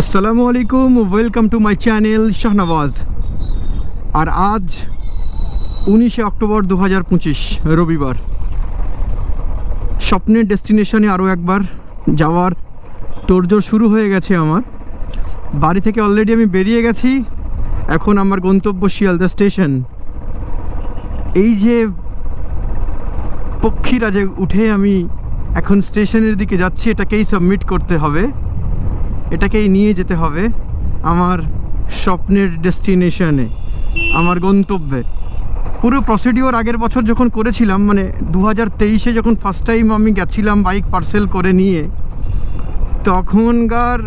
আসসালামু আলাইকুম welcome to my channel Shahnawaz আর আজ উনিশে অক্টোবর দু হাজার পঁচিশ, রবিবার। স্বপ্নের ডেস্টিনেশনে আরও একবার যাওয়ার তোড়জোড় শুরু হয়ে গেছে আমার। বাড়ি থেকে অলরেডি আমি বেরিয়ে গেছি, এখন আমার গন্তব্য শিয়ালদা স্টেশন। এই যে পক্ষীরা যে উঠে আমি এখন স্টেশনের দিকে যাচ্ছি, এটাকেই সাবমিট করতে হবে। এটাকেই নিয়ে যেতে হবে আমার স্বপ্নের ডেস্টিনেশনে, আমার গন্তব্যে। পুরো প্রসিডিওর আগের বছর যখন করেছিলাম মানে দু হাজার তেইশে যখন ফার্স্ট টাইম আমি গেছিলাম বাইক পার্সেল করে নিয়ে, তখনকার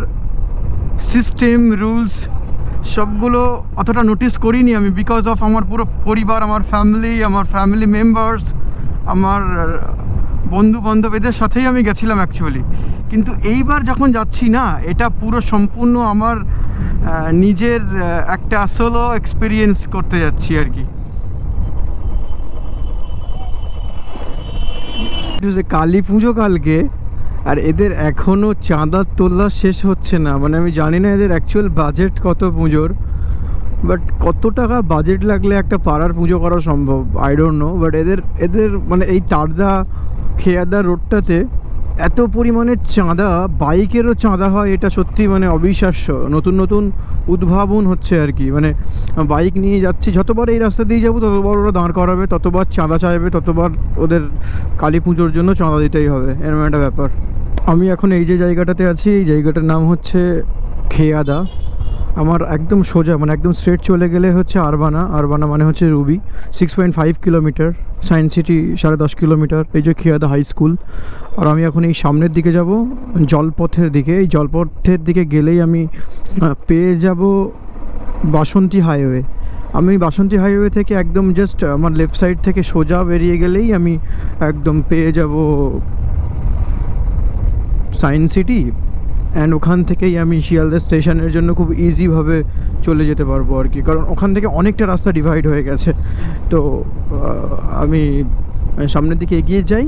সিস্টেম রুলস সবগুলো অতটা নোটিস করিনি আমি বিকজ অফ আমার পুরো পরিবার, আমার ফ্যামিলি আমার ফ্যামিলি মেম্বার্স আমার বন্ধু বান্ধব এদের সাথেই আমি গেছিলাম অ্যাকচুয়ালি কিন্তু এইবার যখন যাচ্ছি না, এটা পুরো সম্পূর্ণ আমার নিজের একটা সোলো এক্সপিরিয়েন্স করতে যাচ্ছি আর কি। যে কালী পুজো কালকে, আর এদের এখনও চাঁদা তোলা শেষ হচ্ছে না। মানে আমি জানি না এদের অ্যাকচুয়াল বাজেট কত পুজোর বাট কত টাকা বাজেট লাগলে একটা পাড়ার পুজো করা সম্ভব? আই ডোন্ট নো বাট এদের এদের মানে এই তারদা খেয়াদা রোডটাতে এত পরিমাণে চাঁদা, বাইকেরও চাঁদা হয়, এটা সত্যি মানে অবিশ্বাস্য। নতুন নতুন উদ্ভাবন হচ্ছে আর কি। মানে বাইক নিয়ে যাচ্ছি, যতবার এই রাস্তা দিয়ে যাব, ততবার ওরা দাঁড় করাবে, ততবার চাঁদা চাইবে, ততবার ওদের কালী পুজোর জন্য চাঁদা দিতেই হবে। এরকম একটা ব্যাপার। আমি এখন এই যে জায়গাটাতে আছি, এই জায়গাটার নাম হচ্ছে খেয়াদা। আমার একদম সোজা মানে একদম স্ট্রেট চলে গেলে হচ্ছে আরবানা আরবানা মানে হচ্ছে Ruby six point five kilometre science city সাড়ে দশ কিলোমিটার এই যে খিয়াদা হাই স্কুল আর আমি এখন এই সামনের দিকে যাব, জলপথের দিকে। এই জলপথের দিকে গেলেই আমি পেয়ে যাব বাসন্তী হাইওয়ে আমি বাসন্তী হাইওয়ে থেকে একদম জাস্ট আমার লেফট সাইড থেকে সোজা বেরিয়ে গেলেই আমি একদম পেয়ে যাব সায়েন্স সিটি অ্যান্ড ওখান থেকেই আমি শিয়ালদা স্টেশনের জন্য খুব ইজিভাবে চলে যেতে পারব আর কি। কারণ ওখান থেকে অনেকটা রাস্তা ডিভাইড হয়ে গেছে। তো আমি সামনের দিকে এগিয়ে যাই।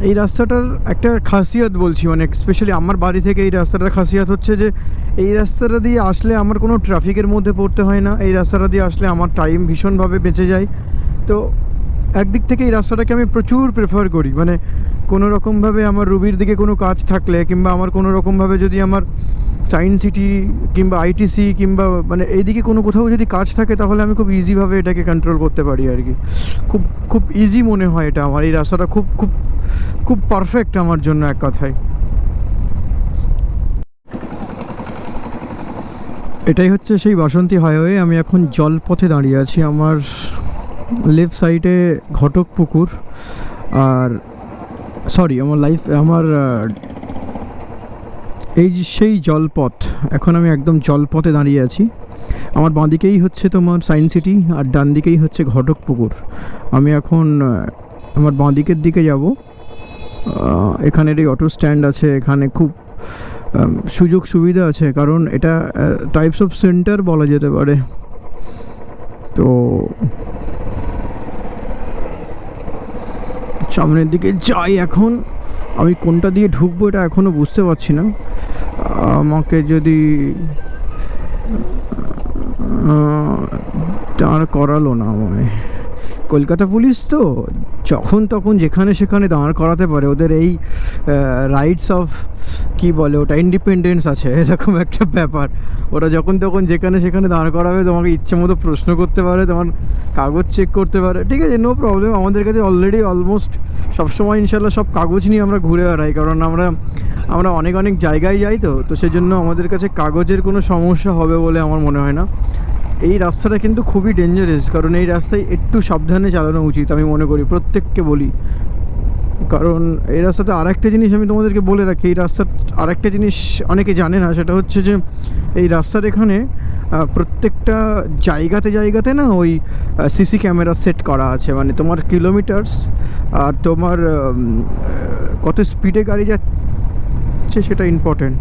এই রাস্তাটার একটা খাসিয়াত বলছি মানে স্পেশালি আমার বাড়ি থেকে এই রাস্তাটার খাসিয়াত হচ্ছে যে, এই রাস্তাটা দিয়ে আসলে আমার কোনো ট্রাফিকের মধ্যে পড়তে হয় না। এই রাস্তাটা দিয়ে আসলে আমার টাইম ভীষণভাবে বেঁচে যায়। তো, একদিক থেকে এই রাস্তাটাকে আমি প্রচুর প্রেফার করি। মানে কোনো রকমভাবে আমার রুবির দিকে কোনো কাজ থাকলে কিংবা আমার কোনো রকমভাবে যদি আমার সায়েন্স সিটি কিংবা আইটিসি কিংবা মানে এইদিকে কোনো কোথাও যদি কাজ থাকে তাহলে আমি খুব ইজিভাবে এটাকে কন্ট্রোল করতে পারি আর কি। খুব খুব ইজি মনে হয় এটা আমার। এই রাস্তাটা খুব খুব খুব পারফেক্ট আমার জন্য এক কথায়। এটাই হচ্ছে সেই বাসন্তী হাইওয়ে আমি এখন জলপথে দাঁড়িয়ে আছি। আমার লেফট সাইডে ঘটক পুকুর আর সরি আমার লাইফ আমার এই যে সেই জলপথ, এখন আমি একদম জলপথে দাঁড়িয়ে আছি। আমার বাঁদিকেই হচ্ছে তোমার সায়েন্স সিটি আর ডান দিকেই হচ্ছে ঘটক পুকুর আমি এখন আমার বাঁদিকের দিকে যাব। এখানের এই অটো স্ট্যান্ড আছে, এখানে খুব সুযোগ সুবিধা আছে, কারণ এটা টাইপস অফ সেন্টার বলা যেতে পারে। তো সামনের দিকে যাই এখন। আমি কোনটা দিয়ে ঢুকবো এটা এখনও বুঝতে পারছি না। আমাকে যদি তার করালো না আমায়। কলকাতা পুলিশ তো যখন তখন যেখানে সেখানে দাঁড় করাতে পারে। ওদের এই রাইটস অফ কি বলে ওটা ইন্ডিপেন্ডেন্স আছে, এরকম একটা ব্যাপার। ওরা যখন তখন যেখানে সেখানে দাঁড় করাবে, তোমাকে ইচ্ছে মতো প্রশ্ন করতে পারে, তোমার কাগজ চেক করতে পারে। ঠিক আছে নো প্রবলেম আমাদের কাছে অলরেডি অলমোস্ট সবসময় ইনশাল্লাহ সব কাগজ নিয়ে আমরা ঘুরে বেড়াই, কারণ আমরা আমরা অনেক অনেক জায়গায় যাই তো তো সেজন্য আমাদের কাছে কাগজের কোনো সমস্যা হবে বলে আমার মনে হয় না। এই রাস্তাটা কিন্তু খুবই ডেঞ্জারাস কারণ এই রাস্তায় একটু সাবধানে চালানো উচিত আমি মনে করি, প্রত্যেককে বলি। কারণ এই রাস্তাতে আরেকটা জিনিস আমি তোমাদেরকে বলে রাখি, এই রাস্তার আরেকটা জিনিস অনেকে জানে না, সেটা হচ্ছে যে এই রাস্তার এখানে প্রত্যেকটা জায়গাতে জায়গাতে না ওই সিসি ক্যামেরা সেট করা আছে। মানে তোমার কিলোমিটার্স আর তোমার কত স্পিডে গাড়ি যাচ্ছে সেটা ইম্পর্টেন্ট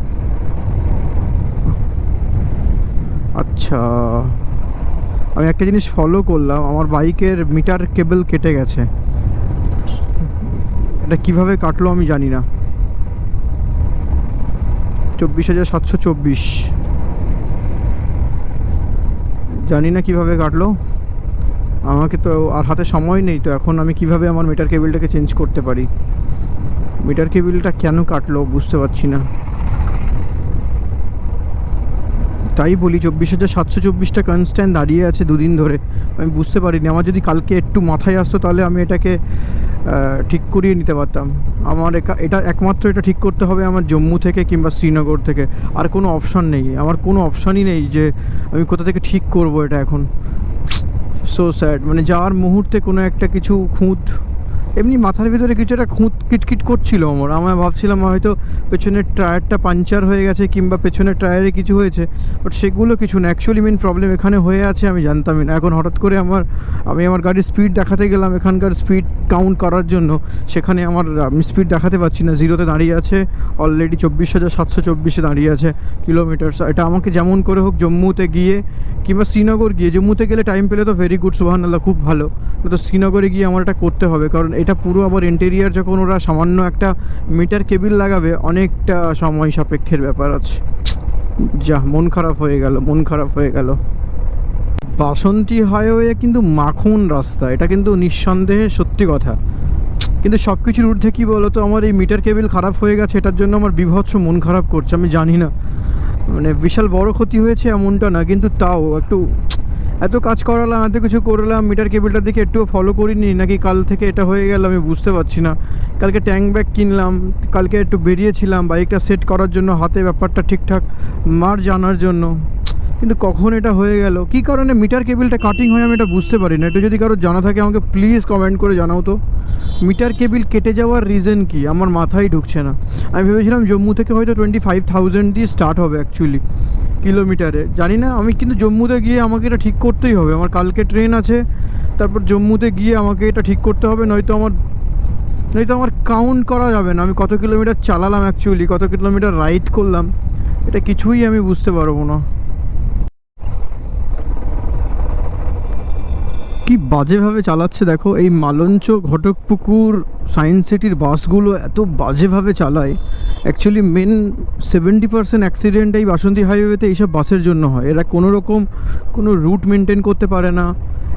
আচ্ছা। আমি একটা জিনিস ফলো করলাম, আমার বাইকের মিটার কেবল কেটে গেছে। এটা কীভাবে কাটলো আমি জানি না। চব্বিশ হাজার সাতশো চব্বিশ। জানি না কীভাবে কাটলো। আমাকে তো আর হাতে সময় নেই, তো এখন আমি কীভাবে আমার মিটার কেবিলটাকে চেঞ্জ করতে পারি? মিটার কেবিলটা কেন কাটলো বুঝতে পারছি না। তাই বলি চব্বিশ হাজার সাতশো চব্বিশটা কনস্ট্যান্ট দাঁড়িয়ে আছে দুদিন ধরে। আমি বুঝতে পারিনি। আমার যদি কালকে একটু মাথায় আসতো তাহলে আমি এটাকে ঠিক করিয়ে নিতে পারতাম। আমার এটা একমাত্র এটা ঠিক করতে হবে আমার জম্মু থেকে কিংবা শ্রীনগর থেকে। আর কোনো অপশান নেই। আমার কোনো অপশানই নেই যে আমি কোথা থেকে ঠিক করব এটা এখন। সো স্যাড মানে যাওয়ার মুহূর্তে কোনো একটা কিছু খুঁত এমনি মাথার ভিতরে কিছু একটা খুঁত কিটকিট করছিল আমার। আমার ভাবছিলাম হয়তো পেছনের টায়ারটা পাঞ্চার হয়ে গেছে কিংবা পেছনের টায়ারে কিছু হয়েছে বাট সেগুলো কিছু না। অ্যাকচুয়ালি মেন প্রবলেম এখানে হয়ে আছে, আমি জানতামই না। এখন হঠাৎ করে আমার, আমি আমার গাড়ির স্পিড দেখাতে গেলাম এখানকার স্পিড কাউন্ট করার জন্য। সেখানে আমার, আমি স্পিড দেখাতে পারছি না। জিরোতে দাঁড়িয়ে আছে অলরেডি চব্বিশ হাজার সাতশো চব্বিশে দাঁড়িয়ে আছে কিলোমিটার এটা আমাকে যেমন করে হোক জম্মুতে গিয়ে কিংবা শ্রীনগর গিয়ে, জম্মুতে গেলে টাইম পেলে তো ভেরি গুড সুবাহান আল্লাহ খুব ভালো। তো শ্রীনগরে গিয়ে আমার এটা করতে হবে। কারণ এটা পুরো আবার ইন্টেরিয়ার যখন ওরা সামান্য একটা মিটার কেবিল লাগাবে, অনেকটা সময় সাপেক্ষের ব্যাপার আছে। যা, মন খারাপ হয়ে গেল, মন খারাপ হয়ে গেল। বাসন্তী হাইওয়ে কিন্তু মাখন রাস্তা, এটা কিন্তু নিঃসন্দেহে সত্যি কথা। কিন্তু সব কিছুর ঊর্ধ্বে কী বলো তো আমার এই মিটার কেবিল খারাপ হয়ে গেছে, এটার জন্য আমার বিভৎস মন খারাপ করছে, আমি জানি না। মানে বিশাল বড় ক্ষতি হয়েছে এমনটা না, কিন্তু তাও একটু এত কাজ করালাম, এত কিছু করলাম মিটার কেবিলটার দিকে একটু ফলো করিনি, নাকি কাল থেকে এটা হয়ে গেল আমি বুঝতে পারছি না। কালকে ট্যাঙ্ক ব্যাগ কিনলাম, কালকে একটু বেরিয়েছিলাম বাইকটা সেট করার জন্য, হাতে ব্যাপারটা ঠিকঠাক মার জানার জন্য। কিন্তু কখন এটা হয়ে গেল? কি কারণে মিটার কেবিলটা কাটিং হয় আমি এটা বুঝতে পারি না। একটু যদি কারও জানা থাকে, আমাকে প্লিজ কমেন্ট করে জানাও তো। মিটার কেবিল কেটে যাওয়ার রিজন কি? আমার মাথায় ঢুকছে না। আমি ভেবেছিলাম জম্মু থেকে হয়তো টোয়েন্টি ফাইভ থাউজেন্ড দিয়ে স্টার্ট হবে অ্যাকচুয়ালি কিলোমিটারে। জানি না, আমি কিন্তু জম্মুতে গিয়ে আমাকে এটা ঠিক করতেই হবে। আমার কালকে ট্রেন আছে, তারপর জম্মুতে গিয়ে আমাকে এটা ঠিক করতে হবে, নয়তো আমার নয়তো আমার কাউন্ট করা যাবে না। আমি কত কিলোমিটার চালালাম অ্যাকচুয়ালি কত কিলোমিটার রাইড করলাম, এটা কিছুই আমি বুঝতে পারব না কি বাজেভাবে চালাচ্ছে। দেখো, এই মালঞ্চ ঘটকপুকুর সায়েন্স সিটির বাসগুলো এত বাজেভাবে চালায়। Actually main seventy percent accident এই বাসন্তী হাইওয়েতে এইসব বাসের জন্য হয়। এরা কোনো রকম কোনো রুট মেনটেন করতে পারে না।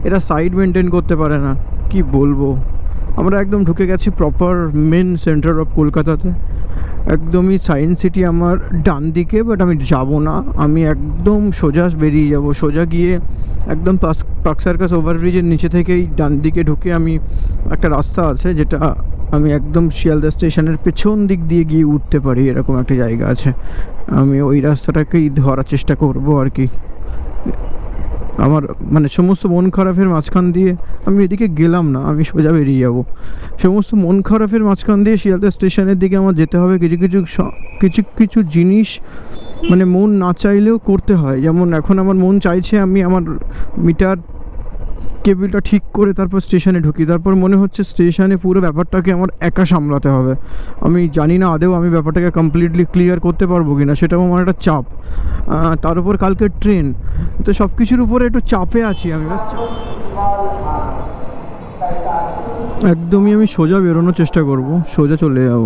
এরা সাইড মেনটেন করতে পারে না। কি বলব? আমরা একদম ঢুকে গেছি প্রপার মেন সেন্টার অফ কলকাতাতে। একদমই সায়েন্স সিটি আমার ডান দিকে বাট আমি যাব না। আমি একদম সোজা বেরিয়ে যাব। সোজা গিয়ে একদম পাক সার্কাস ওভারব্রিজের নিচে থেকেই ডান দিকে ঢুকে আমি একটা রাস্তা আছে, যেটা আমি একদম শিয়ালদা স্টেশনের পেছন দিক দিয়ে গিয়ে উঠতে পারি, এরকম একটা জায়গা আছে। আমি ওই রাস্তাটাকেই ধরার চেষ্টা করব আর কি। আমার মানে সমস্ত মন খারাপের মাঝখান দিয়ে আমি এদিকে গেলাম না, আমি সোজা বেরিয়ে যাব। সমস্ত মন খারাপের মাঝখান দিয়ে শিয়ালদা স্টেশনের দিকে আমার যেতে হবে। কিছু কিছু কিছু কিছু জিনিস মানে মন না চাইলেও করতে হয়। যেমন এখন আমার মন চাইছে আমি আমার মিটার কেবিলটা ঠিক করে তারপর স্টেশনে ঢুকি। তারপর মনে হচ্ছে স্টেশনে পুরো ব্যাপারটাকে আমার একা সামলাতে হবে। আমি জানি না আদেও আমি ব্যাপারটাকে কমপ্লিটলি ক্লিয়ার করতে পারব কি না সেটাও আমার একটা চাপ। তার উপর কালকে ট্রেন তো সব কিছুর উপরে একটু চাপে আছি আমি একদমই আমি সোজা বেরোনোর চেষ্টা করব, সোজা চলে যাব।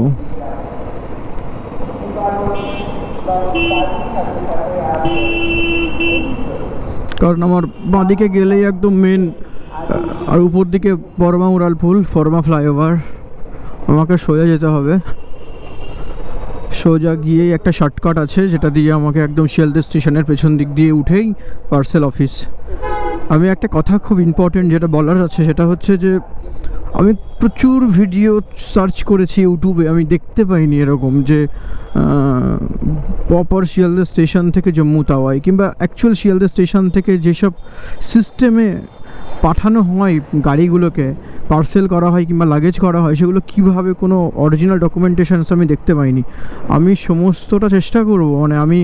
কারণ আমার বাঁদিকে গেলেই একদম মেন আর উপর দিকে বর্মা উড়ালপুল ফরমা ফ্লাইওভার। আমাকে সোজা যেতে হবে। সোজা গিয়েই একটা শর্টকাট আছে, যেটা দিয়ে আমাকে একদম শিয়ালদা স্টেশনের পেছন দিক দিয়ে উঠেই পার্সেল অফিস আমি একটা কথা খুব ইম্পর্টেন্ট যেটা বলার আছে, সেটা হচ্ছে যে, আমি প্রচুর ভিডিও সার্চ করেছি ইউটিউবে, আমি দেখতে পাইনি এরকম যে প্রপার শিয়ালদা স্টেশন থেকে জম্মু তাওয়াই কিংবা অ্যাকচুয়াল শিয়ালদা স্টেশন থেকে যেসব সিস্টেমে পাঠানো হয় গাড়িগুলোকে পার্সেল করা হয় কিংবা লাগেজ করা হয়, সেগুলো কীভাবে কোনো অরিজিনাল ডকুমেন্টেশনস আমি দেখতে পাইনি। আমি সমস্তটা চেষ্টা করব মানে আমি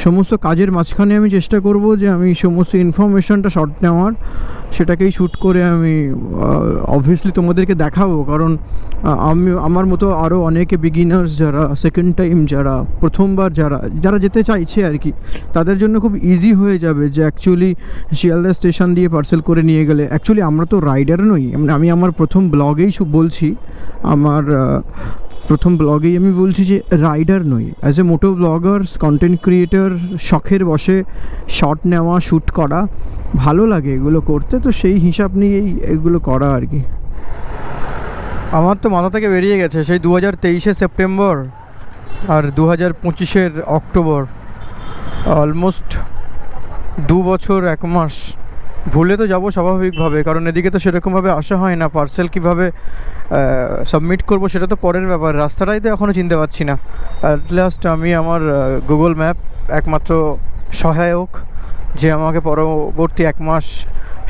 সমস্ত কাজের মাঝখানে আমি চেষ্টা করব যে আমি সমস্ত ইনফরমেশনটা শর্ট নেওয়ার। সেটাকেই শ্যুট করে আমি অবভিয়াসলি তোমাদেরকে দেখাবো। কারণ আমি, আমার মতো আরও অনেকে বিগিনার্স যারা সেকেন্ড টাইম যারা, প্রথমবার যারা যারা যেতে চাইছে আর কি, তাদের জন্য খুব ইজি হয়ে যাবে যে অ্যাকচুয়ালি শিয়ালদা স্টেশন দিয়ে পার্সেল করে নিয়ে গেলে। অ্যাকচুয়ালি আমরা তো রাইডার নই। মানে আমি আমার প্রথম ব্লগেই বলছি। আমার প্রথম ব্লগেই আমি বলছি যে রাইডার নই। As a moto blogger content creator শখের বসে শট নেওয়া শ্যুট করা, ভালো লাগে এগুলো করতে, তো সেই হিসাব নিয়েই এগুলো করা আর কি। আমার তো মাথা থেকে বেরিয়ে গেছে, সেই দু হাজার তেইশে সেপ্টেম্বর আর দু হাজার পঁচিশের অক্টোবর। অলমোস্ট দু বছর, এক মাস। ভুলে তো যাব স্বাভাবিকভাবে, কারণ এদিকে তো সেরকমভাবে আসা হয় না পার্সেল কীভাবে সাবমিট করব সেটা তো পরের ব্যাপার, রাস্তাটাই তো এখনও চিনতে পারছি না। অ্যাট লাস্ট আমি আমার গুগল ম্যাপ একমাত্র সহায়ক, যে আমাকে পরবর্তী এক মাস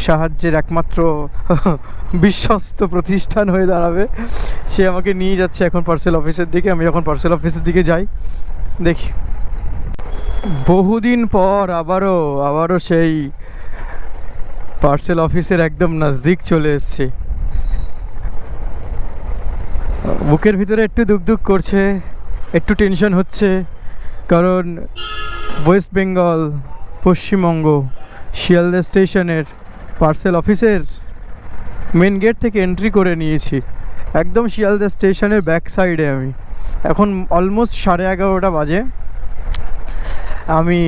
সাহায্যের একমাত্র বিশ্বস্ত প্রতিষ্ঠান হয়ে দাঁড়াবে। সে আমাকে নিয়ে যাচ্ছে এখন পার্সেল অফিসের দিকে, আমি যখন পার্সেল অফিসের দিকে যাই, দেখি। বহুদিন পর আবারও আবারও সেই পার্সেল অফিসের একদম নজদিক চলে এসছে। বুকের ভিতরে একটু দুক করছে, একটু টেনশন হচ্ছে, কারণ ওয়েস্ট বেঙ্গল পশ্চিমবঙ্গ শিয়ালদা স্টেশনের পার্সেল অফিসের মেন গেট থেকে এন্ট্রি করে নিয়েছি। একদম শিয়ালদা স্টেশনের ব্যাক সাইডে আমি। এখন অলমোস্ট সাড়ে এগারোটা বাজে। আমি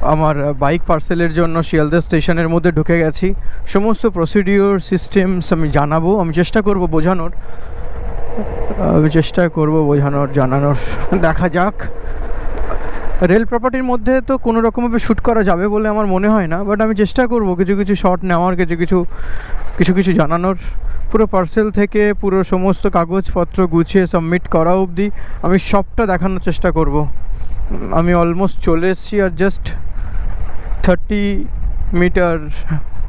আমার বাইক পার্সেলের জন্য শিয়ালদা স্টেশনের মধ্যে ঢুকে গেছি। সমস্ত প্রসিডিওর সিস্টেমস আমি জানাব। আমি চেষ্টা করব বোঝানোর। আমি চেষ্টা করব বোঝানোর, জানানোর। দেখা যাক। রেল প্রপার্টির মধ্যে তো কোনো রকমভাবে শ্যুট করা যাবে বলে আমার মনে হয় না বাট আমি চেষ্টা করব কিছু কিছু শট নেওয়ার, কিছু কিছু কিছু কিছু জানানোর। পুরো পার্সেল থেকে পুরো সমস্ত কাগজপত্র গুছিয়ে সাবমিট করা অবধি আমি সবটা দেখানোর চেষ্টা করব। আমি অলমোস্ট চলে এসেছি আর just thirty metre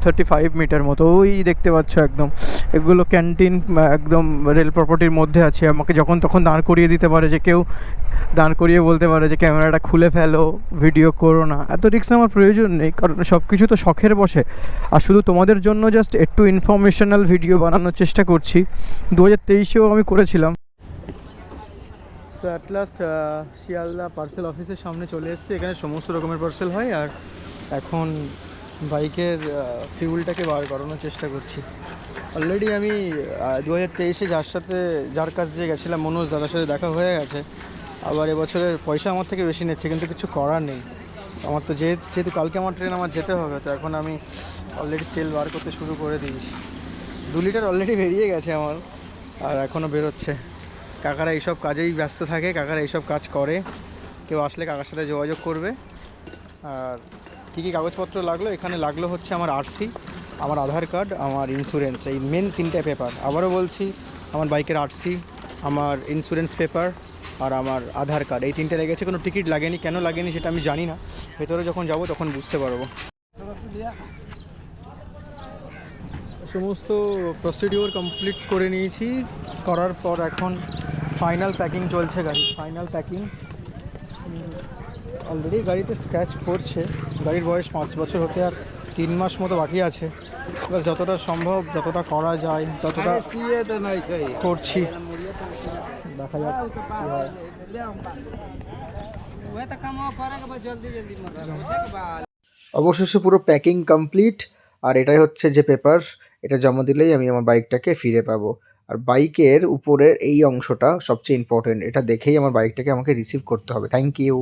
thirty five metre মতো, ওই দেখতে পাচ্ছ একদম। এগুলো ক্যান্টিন একদম রেল প্রপার্টির মধ্যে আছে। আমাকে যখন তখন দাঁড় করিয়ে দিতে পারে যে কেউ, দাঁড় করিয়ে বলতে পারে যে ক্যামেরাটা খুলে ফেলো ভিডিও করো না। এত রিক্স আমার প্রয়োজন নেই, কারণ সব কিছু তো শখের বসে। আর শুধু তোমাদের জন্য জাস্ট একটু ইনফরমেশনাল ভিডিও বানানোর চেষ্টা করছি। দু হাজার তেইশেও আমি করেছিলাম। অ্যাট লাস্ট শিয়ালদা পার্সেল অফিসের সামনে চলে এসেছি। এখানে সমস্ত রকমের পার্সেল হয় আর এখন বাইকের ফিউলটাকে বার করানোর চেষ্টা করছি। অলরেডি আমি দু হাজার তেইশে যার সাথে, যার কাছ দিয়ে গেছিলাম, মনোজ দাদার সাথে দেখা হয়ে গেছে। আবার এবছরের পয়সা আমার থেকে বেশি নিচ্ছে, কিন্তু কিছু করার নেই। আমার তো যেহেতু কালকে আমার ট্রেন আমার যেতে হবে, তো এখন আমি অলরেডি তেল বার করতে শুরু করে দিয়েছি। দু লিটার অলরেডি বেরিয়ে গেছে আমার, আর এখনও বেরোচ্ছে। কাকারা এইসব কাজেই ব্যস্ত থাকে, কাকারা এইসব কাজ করে। কেউ আসলে কাকার সাথে যোগাযোগ করবে, আর কী কী কাগজপত্র লাগল? এখানে লাগল হচ্ছে আমার আরসি আমার আধার কার্ড, আমার ইন্স্যুরেন্স এই মেন তিনটে পেপার আবারও বলছি, আমার বাইকের আরসি আমার ইন্স্যুরেন্স পেপার আর আমার আধার কার্ড। এই তিনটে লেগেছে, কোনো টিকিট লাগেনি। কেন লাগেনি সেটা আমি জানি না। ভেতরে যখন যাব তখন বুঝতে পারব। সমস্ত প্রসিডিওর কমপ্লিট করে নিয়েছি। করার পর এখন ফাইনাল প্যাকিং চলছে গাড়ি। ফাইনাল প্যাকিং অলরেডি গাড়িতে স্ক্র্যাচ পড়ছে। গাড়ির বয়স পাঁচ বছর হতে আর তিন মাস মতো বাকি আছে। বাস যতটা সম্ভব যতটা করা যায় ততটা করছি। দেখা যাক অবশেষে পুরো প্যাকিং কমপ্লিট আর এটাই হচ্ছে যে পেপার এটা জমা দিলেই আমি আমার বাইকটাকে ফিরে পাবো। আর বাইকের উপরের এই অংশটা সবচেয়ে ইম্পর্টেন্ট এটা দেখেই আমার বাইকটাকে আমাকে রিসিভ করতে হবে। Thank you